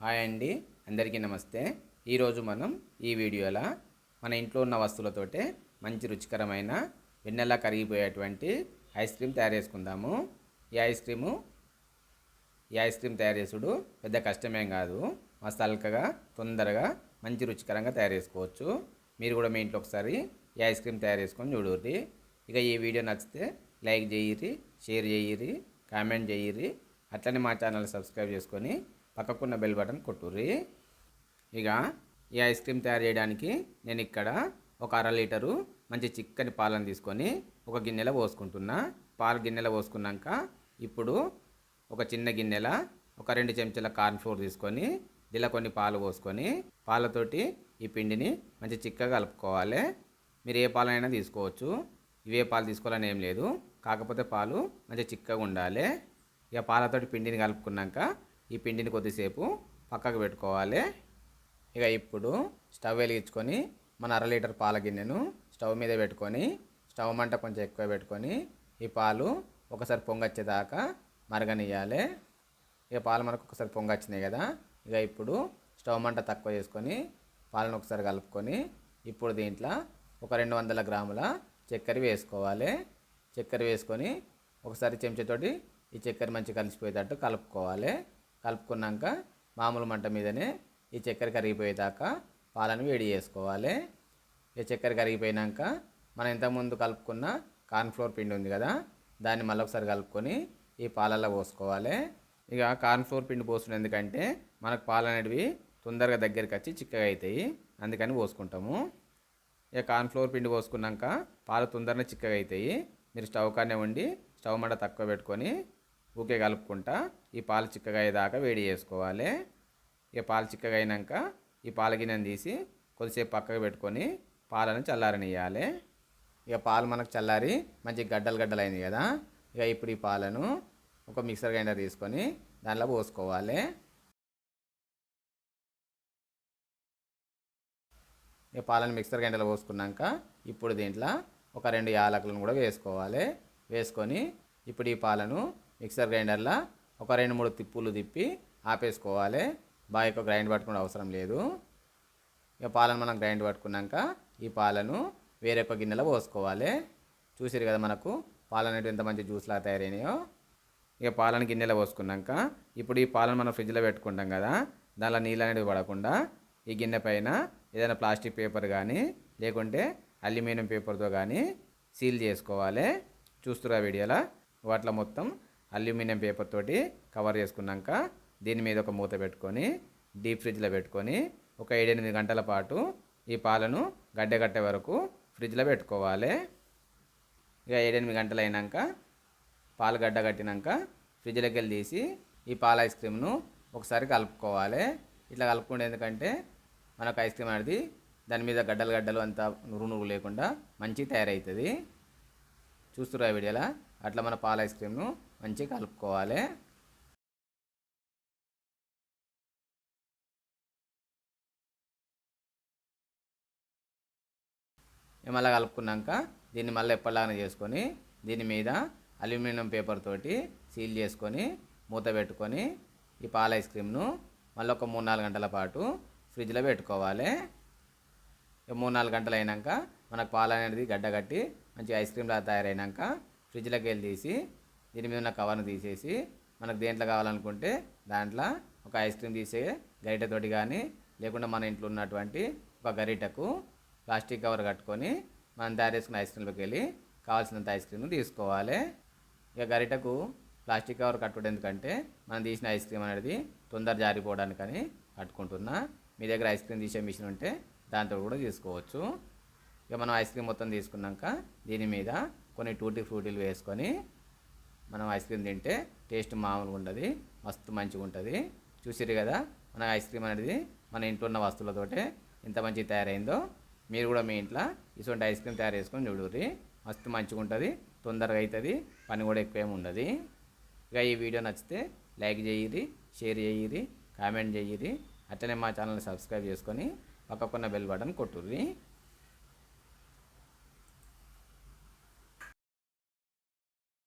Hi అండి అందరికీ నమస్తే. ఈరోజు మనం ఈ వీడియోలో మన ఇంట్లో ఉన్న వస్తువులతోటే మంచి రుచికరమైన వెన్నెలా కరిగిపోయేటువంటి ఐస్ క్రీమ్ తయారు చేసుకుందాము. ఈ ఐస్ క్రీము ఈ ఐస్ క్రీమ్ తయారు చేసుడు పెద్ద కష్టమేం కాదు. మస్తు అల్కగా తొందరగా మంచి రుచికరంగా తయారు చేసుకోవచ్చు. మీరు కూడా మీ ఇంట్లో ఒకసారి ఈ ఐస్ క్రీమ్ తయారు చేసుకొని చూడండి ఇక ఈ వీడియో నచ్చితే లైక్ చేయిరి షేర్ చేయిరి కామెంట్ చేయిరి అట్లనే మా ఛానల్ సబ్స్క్రైబ్ చేసుకొని పక్కకున్న బెల్ బటన్ కొట్టుర్రి. ఇక ఈ ఐస్ క్రీమ్ తయారు చేయడానికి నేను ఇక్కడ ఒక అర లీటరు మంచి చిక్కని పాలను తీసుకొని ఒక గిన్నెలో పోసుకుంటున్నా. పాలు గిన్నెలో పోసుకున్నాక ఇప్పుడు ఒక చిన్న గిన్నెల ఒక రెండు చెంచాల కార్న్ ఫ్లోర్ తీసుకొని ఇలా కొన్ని పాలు పోసుకొని పాలతోటి ఈ పిండిని మంచి చిక్కగా కలుపుకోవాలి. మీరు ఏ పాలనైనా తీసుకోవచ్చు. ఇవే పాలు తీసుకోవాలని ఏం లేదు. కాకపోతే పాలు మంచి చిక్కగా ఉండాలి. ఇక పాలతోటి పిండిని కలుపుకున్నాక ఈ పిండిని కొద్దిసేపు పక్కకు పెట్టుకోవాలి. ఇక ఇప్పుడు స్టవ్ వెలిగించుకొని మన అర లీటర్ పాల గిన్నెను స్టవ్ మీద పెట్టుకొని స్టవ్ మంట కొంచెం ఎక్కువ పెట్టుకొని ఈ పాలు ఒకసారి పొంగొచ్చేదాకా మరగనియాలి ఇక పాలు మనకు ఒకసారి పొంగొచ్చినాయి కదా. ఇక ఇప్పుడు స్టవ్ మంట తక్కువ చేసుకొని పాలను ఒకసారి కలుపుకొని ఇప్పుడు దీంట్లో ఒక రెండు వందల గ్రాముల చక్కెర వేసుకోవాలి. చక్కెర వేసుకొని ఒకసారి చెంచాతోటి ఈ చక్కెర మంచి కలిసిపోయేటట్టు కలుపుకోవాలి. కలుపుకున్నాక మామూలు మంట మీదనే ఈ చక్కెర కరిగిపోయేదాకా పాలను వేడి చేసుకోవాలి. ఈ చక్కెర కరిగిపోయినాక మనం ఇంతకుముందు కలుపుకున్న కార్న్ఫ్లోర్ పిండి ఉంది కదా దాన్ని మళ్ళొకసారి కలుపుకొని ఈ పాలల్లో పోసుకోవాలి. ఇక కార్న్ఫ్లోర్ పిండి పోసిన ఎందుకంటే మనకు పాలు అనేటివి తొందరగా దగ్గరికి వచ్చి చిక్కగా అవుతాయి అందుకని పోసుకుంటాము. ఇక కార్న్ఫ్లోర్ పిండి పోసుకున్నాక పాలు తొందరగా చిక్కగా అవుతాయి. మీరు స్టవ్ కానే ఉండి స్టవ్ మంట తక్కువ పెట్టుకొని ఊకే కలుపుకుంటా ఈ పాలు చిక్కగా అయ్యేదాకా వేడి చేసుకోవాలి. ఇక పాలు చిక్కగా అయినాక ఈ పాల గిన్నెను తీసి కొద్దిసేపు పక్కకు పెట్టుకొని పాలను చల్లారనియాలి ఇక పాలు మనకు చల్లారి మంచి గడ్డలు గడ్డలు అయింది కదా ఇక ఇప్పుడు ఈ పాలను ఒక మిక్సర్ గ్రైండర్ తీసుకొని దానిలో పోసుకోవాలి. ఇక పాలను మిక్సర్ గ్రైండర్లో పోసుకున్నాక ఇప్పుడు దీంట్లో ఒక రెండు యాలకులను కూడా వేసుకోవాలి. వేసుకొని ఇప్పుడు ఈ పాలను మిక్సర్ గ్రైండర్లో ఒక రెండు మూడు తిప్పులు తిప్పి ఆపేసుకోవాలి. బాగా ఎక్కువ గ్రైండ్ పట్టుకునే అవసరం లేదు. ఇక పాలను మనం గ్రైండ్ పట్టుకున్నాక ఈ పాలను వేరే ఒక గిన్నెలో పోసుకోవాలి. చూసారు కదా మనకు పాలు అనేటివి ఎంత మంచి జ్యూస్లా తయారైనాయో. ఇక పాలను గిన్నెలో పోసుకున్నాక ఇప్పుడు ఈ పాలను మనం ఫ్రిడ్జ్లో పెట్టుకుంటాం కదా దానిలో నీళ్ళు అనేవి పడకుండా ఈ గిన్నె పైన ఏదైనా ప్లాస్టిక్ పేపర్ కానీ లేకుంటే అల్యూమినియం పేపర్తో కానీ సీల్ చేసుకోవాలి. చూస్తురా వీడియోలో వాటిలో మొత్తం అల్యూమినియం పేపర్ తోటి కవర్ చేసుకున్నాక దీని మీద ఒక మూత పెట్టుకొని డీప్ ఫ్రిడ్జ్లో పెట్టుకొని ఒక ఏడెనిమిది గంటల పాటు ఈ పాలను గడ్డగట్టే వరకు ఫ్రిడ్జ్లో పెట్టుకోవాలి. ఇక ఏడెనిమిది గంటలు అయినాక పాలు గడ్డగట్టినాక ఫ్రిడ్జ్లోకి వెళ్ళి తీసి ఈ పాల ఐస్ క్రీమ్ను ఒకసారి కలుపుకోవాలి. ఇట్లా కలుపుకుంటే ఎందుకంటే మనకు ఐస్ క్రీమ్ అనేది దాని మీద గడ్డలు గడ్డలు అంతా నురుగు నురుగు లేకుండా మంచి తయారవుతుంది. చూస్తురా వీడియోలా? అట్లా మన పాల ఐస్ క్రీమ్ను మంచిగా కలుపుకోవాలి. మళ్ళీ కలుపుకున్నాక దీన్ని మళ్ళీ ఎప్పటిలాగానే చేసుకొని దీని మీద అల్యూమినియం పేపర్ తోటి సీల్ చేసుకొని మూత పెట్టుకొని ఈ పాల ఐస్ క్రీమ్ను మళ్ళీ ఒక మూడు నాలుగు గంటల పాటు ఫ్రిడ్జ్లో పెట్టుకోవాలి. మూడు నాలుగు గంటలు అయినాక మనకు పాలు అనేది గడ్డ కట్టి మంచి ఐస్ క్రీమ్లా తయారైనాక ఫ్రిడ్జ్లోకి వెళ్ళి తీసి దీని మీద ఉన్న కవర్ను తీసేసి మనకు దేంట్లో కావాలనుకుంటే దాంట్లో ఒక ఐస్ క్రీమ్ తీసే గరిటెతోటి కానీ లేకుండా మన ఇంట్లో ఉన్నటువంటి ఒక గరిటకు ప్లాస్టిక్ కవర్ కట్టుకొని మనం తయారు చేసుకున్న ఐస్ క్రీమ్లోకి వెళ్ళి కావాల్సినంత ఐస్ క్రీమ్ తీసుకోవాలి. ఇక గరిటకు ప్లాస్టిక్ కవర్ కట్టుకోవడం ఎందుకంటే మనం తీసిన ఐస్ క్రీమ్ అనేది తొందర జారిపోవడానికని కట్టుకుంటున్నా. మీ దగ్గర ఐస్ క్రీమ్ తీసే మిషన్ ఉంటే దాంతో కూడా తీసుకోవచ్చు. ఇక మనం ఐస్ క్రీమ్ మొత్తం తీసుకున్నాక దీని మీద కొన్ని టూటీ ఫ్రూటీలు వేసుకొని మనం ఐస్ క్రీమ్ తింటే టేస్ట్ మామూలుగా ఉంటుంది మస్తు మంచిగా ఉంటుంది. చూసిరు కదా మన ఐస్ క్రీమ్ అనేది మన ఇంట్లో ఉన్న వస్తువులతోటే ఎంత మంచిగా తయారైందో మీరు కూడా మీ ఇంట్లో ఇటువంటి ఐస్ క్రీమ్ తయారు చేసుకొని చూడుర్రి. మస్తు మంచిగా ఉంటుంది తొందరగా అవుతుంది పని కూడా ఎక్కువ ఏమి ఉండదు. ఇక ఈ వీడియో నచ్చితే లైక్ చేయిరి షేర్ చేయిరి కామెంట్ చేయిరి అట్లనే మా ఛానల్ని సబ్స్క్రైబ్ చేసుకొని పక్కకున్న బెల్ బటన్ కొట్టుర్రి.